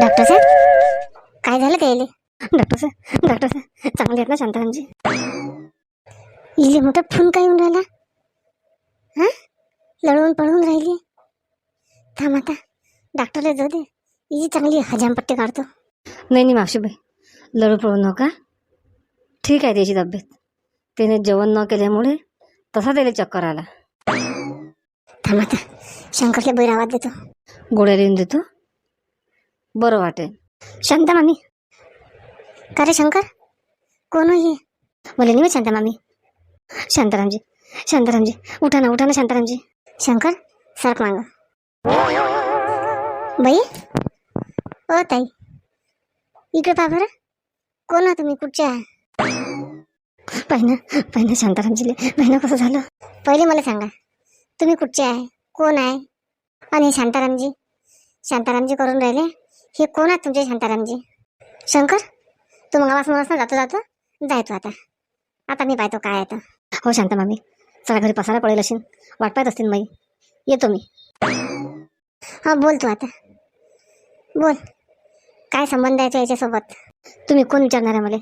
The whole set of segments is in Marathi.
डॉक्टर साहेब? काय झालं काय डॉक्टर साहेब डॉक्टर साहेब चांगले आहेत ना शांतारामजी? इले मोठा फोन काय येऊन राहिला? हा? लढवून पळून राहिली? थांब आता डॉक्टरला जाऊ दे. ही चांगली हजामपट्टी काढतो. नाही नाही मावशीबाई लढू पळू नका. ठीक आहे त्याची तब्येत. त्याने जेवण न केल्यामुळे तसा त्याला चक्कर आला. थांब आता शंकरला बैर आवाज देतो. गोळ्या लिहून देतो. बरं वाटेल. शांता मामी. का रे शंकर? कोणही हो हे बोले नाही शांता मामी. शांतारामजी. शांतारामजी. उठा ना उठा ना शांतारामजी. शंकर सरक मांग. बाई? ओ ताई. इकडे पहा बरं. कोण आहात तुम्ही? कुठच्या आहे? पहिनं पहिनं शांतारामजीले पहिनं कसं झालं? पहिले मला सांगा. तुम्ही कुठचे आहे? कोण आहे? आणि शांतारामजी? शांतारामजी करून राहिले? हे कोण आहेत तुमचे शांतारामजी शंकर? तू मग ना जातो जातो. जाय तू आता. आता मी पाहतो काय आहे हो शांता मामी. चला घरी पसारा पडेल असेल वाट पाहत असतील मग येतो मी. हा बोल तू आता. बोल. काय संबंध आहे याच्यासोबत? तुम्ही कोण विचारणार आहे मला?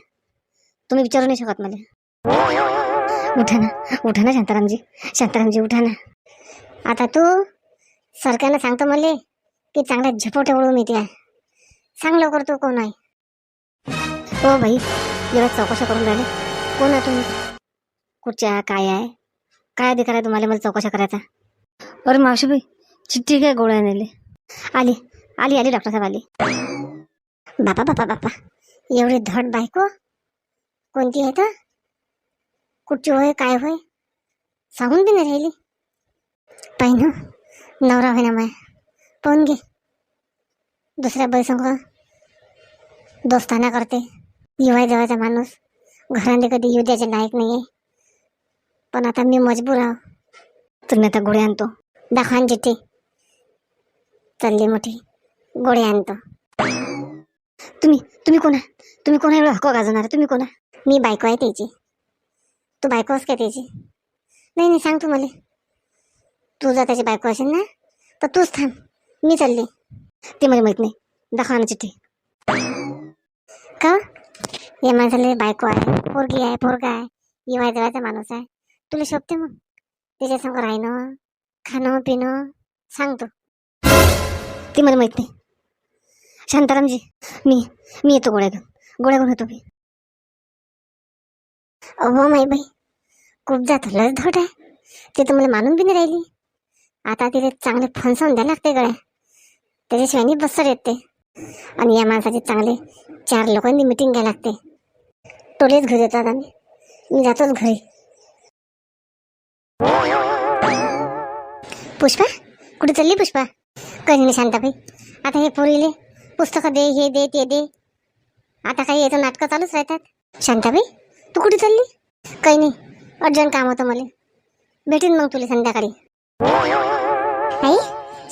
तुम्ही विचारू नाही शकत मला. उठा ना उठा ना शांतारामजी शांतारामजी उठा ना. आता तू सरकारनं सांगतो मला की चांगला झपोटे ओढून येते. आहे सांग लवकर तू कोण आहे? हो भाई एवढ्या चौकशा करून राहिले. कोण आहे तुम्ही? कुठच्या काय आहे? काय अधिकार आहे तुम्हाला मला चौकशा करायचा? अरे मावशीबाई चिठ्ठी काय गोळ्या नेले. आली आली आली डॉक्टर साहेब आली. बापा बापा बापा एवढी धड बायको? कोणती आहे तर? कुठची होय काय होय? सांगून बी नाही राहिली. पाहिन नवरा होय ना माय. पाहून घे. दुसऱ्या बैसंग दोस्ताना करते. येवाय जवळचा माणूस. घरांनी कधी येऊ द्यायचे लायक आहे पण आता मी मजबूर आहो. तुम्ही आता गोळे आणतो. दाखवान जिथे चालली मोठी. गोळे आणतो. तुम्ही तुम्ही कोणा? तुम्ही कोणा एवढं हक्क गाजवणार? तुम्ही कोणा? मी बायको आहे त्याची. तू बायकोच काय त्याची? नाही नाही सांग तू मला. तू जर त्याची बायको असेल ना तर तूच थांब. मी चालली. ते मला माहीत नाही. दाखवा ना चिठ्ठी. का? या माणसाला बायको आहे. पोरगी आहे पोरगा आहे. येवाय जवळचा माणूस आहे. तुला शोभते मग? त्याच्यासमोर संग राहणं खाणं पिणं सांगतो ते. मला माहीत नाही. शांतारामजी मी मी येतो गोळ्या घेऊन. गोळ्या घेऊन येतो मी. अहो माई बाई खूप जात. लस धट आहे. ते तर मला मानून बी नाही राहिली. आता तिथे चांगले फणसावून द्यायला लागते गळ्या. त्याच्याशिवाय नाही बसर येते. आणि या माणसाचे चांगले चार लोकांनी मिटिंग घ्यायला लागते. टोलेच घरी येतात आम्ही मी जातोच घरी. पुष्पा कुठे चालली पुष्पा? काही नाही शांताबाई. आता हे पोरीले पुस्तकं दे हे दे ते दे. आता काही याचं नाटकं चालूच राहतात. शांताबाई तू कुठे चालली? काही नाही अर्जंट काम होतं मला. भेटेन मग तुला संध्याकाळी. आई?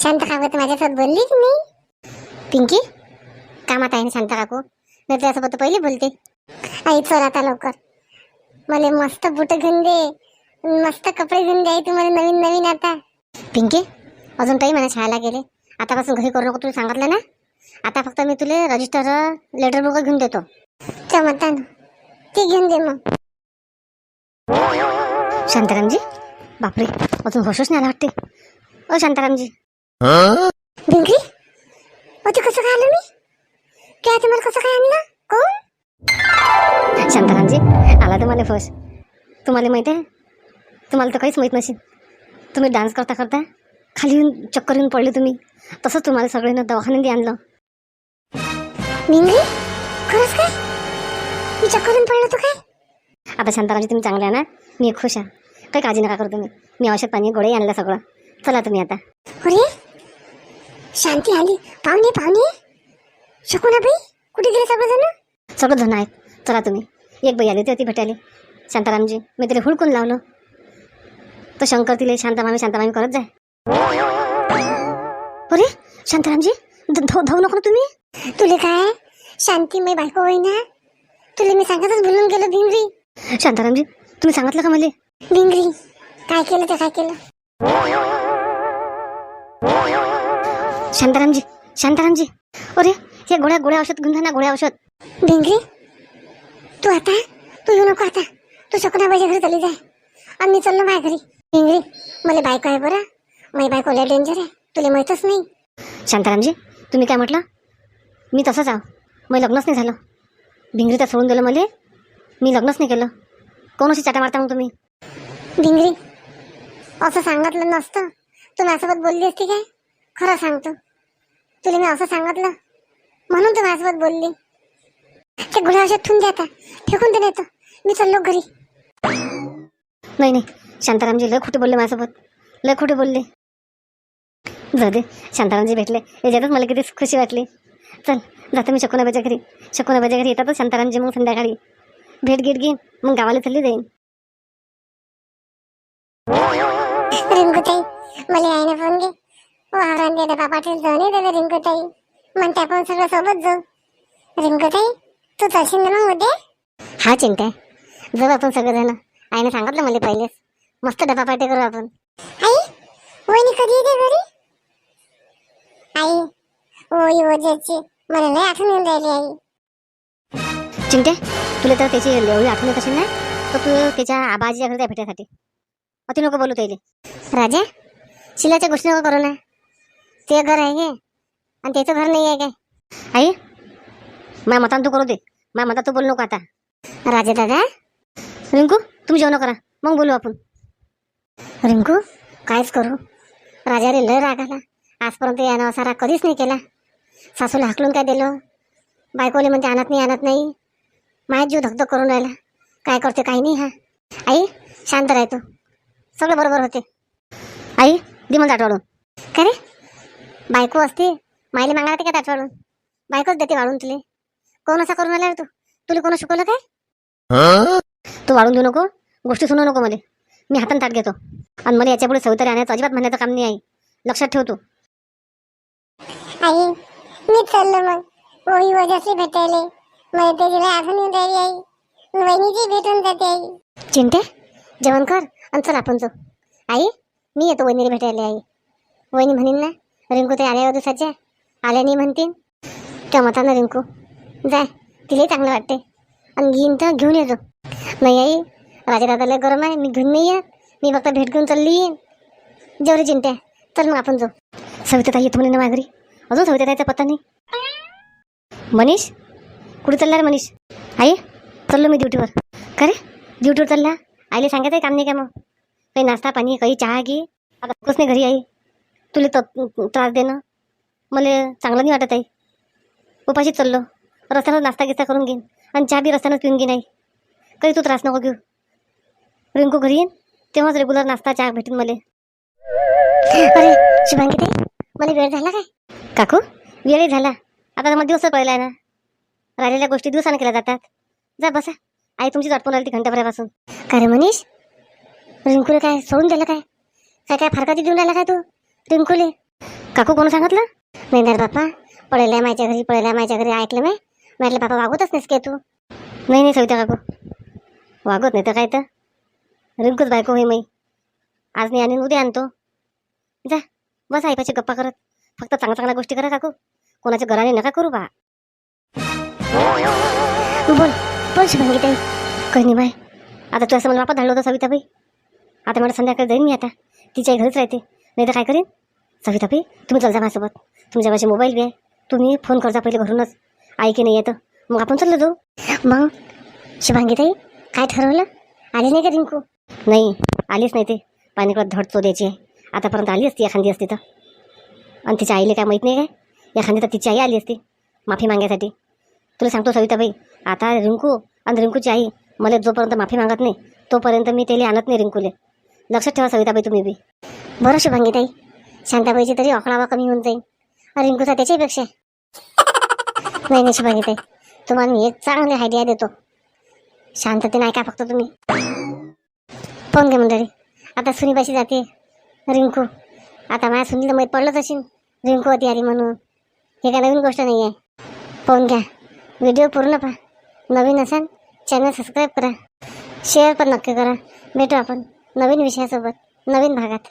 शांत काकू तर माझ्यासोबत बोललीच नाही? पिंकी कामात आहे ना शांत काकू? त्यासोबत तर पहिले बोलते. आई चल आता लवकर. मला मस्त बुट घेऊन दे. मस्त कपडे घेऊन दे आई तुम्हाला नवीन नवीन आता. पिंकी अजून काही मला शाळेला गेले. आतापासून घरी करू नको तुला सांगितलं ना? आता फक्त मी तुला रजिस्टर लेटर बुक घेऊन देतो. चमत्ता ते घेऊन दे मग. शांतारामजी बापरे अजून होशच नाही आला वाटते. ओ शांतारामजी. भिंकरी ओ ते कसं काय आलं मी? काय ते मला कसं काय आणलं? कोण? शांतारामजी आला तर मला फस तुम्हाला माहिती आहे? तुम्हाला तर काहीच माहीत नसेल तुम्ही डान्स करता करता खाली येऊन चक्कर येऊन पडले तुम्ही. तसंच तुम्हाला सगळ्यांना दवाखान्यात आणलं. मिंगरी खरंच काय? मी चक्कर येऊन पडलं तर काय? आता शांतारामजी तुम्ही चांगले आहे ना? मी खुश आहे. काही काळजी नका करू तुम्ही. मी औषध पाणी गोळे आणलं सगळं. चला तुम्ही आता. अरे शांती आली पाहुणे पाहुणे शकुनाबाई कुठे गेले सगळेजण सगळं जण आहेत चला तुम्ही एक बाई आली होती ती भेटायला शांतारामजी मी तिला हुडकून लावलं तर शंकर तिला शांतामामी शांतामामी करत जाय अरे शांतारामजी ध- धाव धावू नको ना तुम्ही तुले काय शांती मी बायको होईना तुला मी सांगतच बोलून गेलो भिंगरी शांतारामजी तुम्ही सांगितलं का मला भिंगरी काय केलं ते काय केलं शांतारामजी शांतारामजी. अरे हे गोळ्या गोळ्या औषध घेऊन जा ना गोळ्या औषध. भिंगरी तू आता? तू येऊ नको आता. तू शकुनाबाईच्या घरी चालली जाय. आणि मी चाललो माझ्या घरी. भिंगरी मला बायको आहे बरं. माझी बायको लय डेंजर आहे. तुला माहीतच नाही. शांतारामजी तुम्ही काय म्हटलं? मी तसंच आहो. मग लग्नच नाही झालं. भिंगरी तर सोडून दिलं मला. मी लग्नच नाही केलं. कोण अशी चाटा मारता मग तुम्ही? भिंगरी असं सांगितलं नसतं. तू माझ्यासोबत बोलली असती काय? खरं सांगतो. तुला मी असं सांगितलं? म्हणून तू माझ्यासोबत बोलली. ते गोळ्या औषध ठेवून द्या आता. फेकून दे नाही मी चाललो घरी. नाही नाही. शांतारामजी लय खोटे बोलले माझ्यासोबत. लय खोटे बोलले. जाऊ दे. शांतारामजी भेटले. याच्यातच मला किती खुशी वाटली. चल जातो मी शकुनाबाच्या घरी. शकुनाबाच्या घरी येतातच शांतारामजी मग संध्याकाळी. भेट घेत घेईन. मग गावाला चालली जाईन. रिंकूताई मला आईने फोन घे. वावरान दे डबा पाटील जाऊन ये दादा रिंकूताई म्हणते आपण सगळं सोबत जाऊ. रिंकूताई तू चालशील ना मग उद्या? हा चिंता आहे जाऊ आपण सगळेजण. आईने सांगितलं मला पहिलेच. मस्त डबा पार्टी करू आपण. आई वहिनी कधी येते घरी? आई ओई ओजेची मला लय आठवण येऊन राहिली आई. चिंटे तुला तर त्याची एवढी आठवण येत असेल ना? तर तू त्याच्या आबाजीच्या घरी जा भेटायसाठी. अति नको बोलू त्याला. राजा शिलाच्या गोष्टी नको करू ना. ते घर आहे हे आणि त्याचं घर नाही आहे काय आई माझ्या मतान तू करू दे. माझ्या मतात तू बोलू नको आता. राजा दादा? रिंकू तुम्ही जेवण करा. मग बोलू आपण. रिंकू कायच करू. राजाने लय राग आला. आजपर्यंत यानं असा राग कधीच नाही केला. सासूला हाकलून काय दिलं? बायकोले म्हणते आणत नाही आणत नाही. माझ्या जीव धकधक करून राहिला. काय करते काही नाही हा. आई शांत राहतो सगळं बरोबर होते. आई दे मला वाढून. काय रे? बायको असते मायले ते का ताट वाढून बायकोच देते वाढून तुले. कोण असा करून आला रे तू? तुला कोण शिकवलं काय? तू वाढून देऊ नको गोष्टी सुनू नको मला. मी हातान ताट घेतो. आणि मला याच्यापुढे सवितारी आणायचं अजिबात म्हणण्याचं काम नाही आहे लक्षात ठेव तू. आई मी चाललो मग. ओळी वजाशी भेटायले. मला त्याची आठवण येऊन राहिली आई. वहिनीची भेटून जाते आई. चिंटे जेवण कर आणि चल आपण जाऊ. आई मी येतो वहिनीला भेटायला आई. वहिनी म्हणीन ना रिंकू ते आल्या दिवसाच्या आल्या नाही म्हणतीन त्या ना रिंकू. जाय तिलाही चांगलं वाटते आणि घेईन तर घेऊन येतो. नाही आई राजेदादाला गरम आहे. मी घेऊन नाही येत. मी फक्त भेट घेऊन चालली येईन जेवढे चिंट्या चल मग आपण जाऊ. सविता येतो म्हणे ना माघारी. अजून सविता ताईचा पत्ता नाही. मनीष? कुठे चालला रे मनीष? आई चाललो मी ड्युटीवर. का रे? ड्युटीवर चालला? आईला सांगायचं काम नाही का मग? काही नाश्ता पाणी काही चहा घे? आता नाही घरी आई? तुला त त्रास देणं? मला चांगलं नाही वाटत आहे. उपाशी चाललो. रस्त्यानं नाश्ता गिस्ता करून घेईन आणि चहा बी रस्त्यानं पिऊन घेईन आई. काही तू त्रास नको घेऊ. रिंकू घरी येईन तेव्हाच रेग्युलर नाश्ता चहा भेटेन मला. अरे शुभांगी ताई मला वेळ झाला काय? काकू वेळही झाला. आता तर मला दिवस पडला आहे ना राहिलेल्या गोष्टी दिवसानं केल्या जातात. जा बसा. आई तुमची वाट राहिली ती घंटाभरापासून. काय रे मनीष? रिंकूला काय सोडून दिलं काय? काय काय फारकाची देऊन राहिला काय तू? रिंकूले काकू कोण सांगितलं? नाही ना रे बाप्पा पळेल्या माझ्या घरी पळेल्या माझ्या घरी ऐकलं मी. म्हटलं बापा वागवतच नाहीस काय तू? नाही नाही सविता काकू. वागवत नाही तर काय तर? रिंकूच बायको होई मी. आज नाही आणि उद्या आणतो. जा बस आईपाशी गप्पा करत. फक्त चांगल्या चांगल्या गोष्टी करा काकू. कोणाच्या घराने नका करू बा. बोल बोल शुभांगी ताई. काही नाही बाय आता तू असं मला वापस धाडलं होतं सविताबाई. आता मला संध्याकाळी जाईन मी आता. तिच्या घरीच राहते. नाही तर काय करेन? सविताबाई तुम्ही चल जा माझ्यासोबत. तुमच्यापाशी मोबाईल बी आहे तुम्ही फोन करजा पहिले घरूनच. आई की नाही येतं. मग आपण चाललो जाऊ. मग? शुभांगी ताई काय ठरवलं? आली नाही का रिंकू? नाही. आलीच नाही ते. पाणीकडे धड चोद्याची आहे आतापर्यंत आली असती एखादी असती तर. आणि तिच्या आईला काय माहीत नाही काय? एखादी तर तिची आई आली असती. माफी मागायसाठी. तुला सांगतो सविताबाई आता रिंकू आणि रिंकूची आई मला जोपर्यंत माफी मागत नाही तोपर्यंत मी त्याला आणत नाही रिंकूले. लक्षात ठेवा सविताबाई तुम्ही बी. बरं शुभांगी ताई. शांताबाईची तरी अकळावा कमी होऊन जाईल रिंकूचा त्याच्यापेक्षा नाही नाही शुभांगीताई तुम्हाला मी एक चांगली आयडिया देतो. शांततेने ऐका फक्त तुम्ही. फोन घे मंडळी. आता सुनीबाशी जाते. रिंकू. आता माझ्या सुनीला माहीत पडलंच असेल. रिंकू होती आली म्हणून. हे काय नवीन गोष्ट नाही आहे फोन घ्या. व्हिडिओ पूर्ण पहा. नवीन असाल चॅनल सबस्क्राईब करा. शेअर पण नक्की करा. भेटू आपण नवीन विषयासोबत नवीन भागात.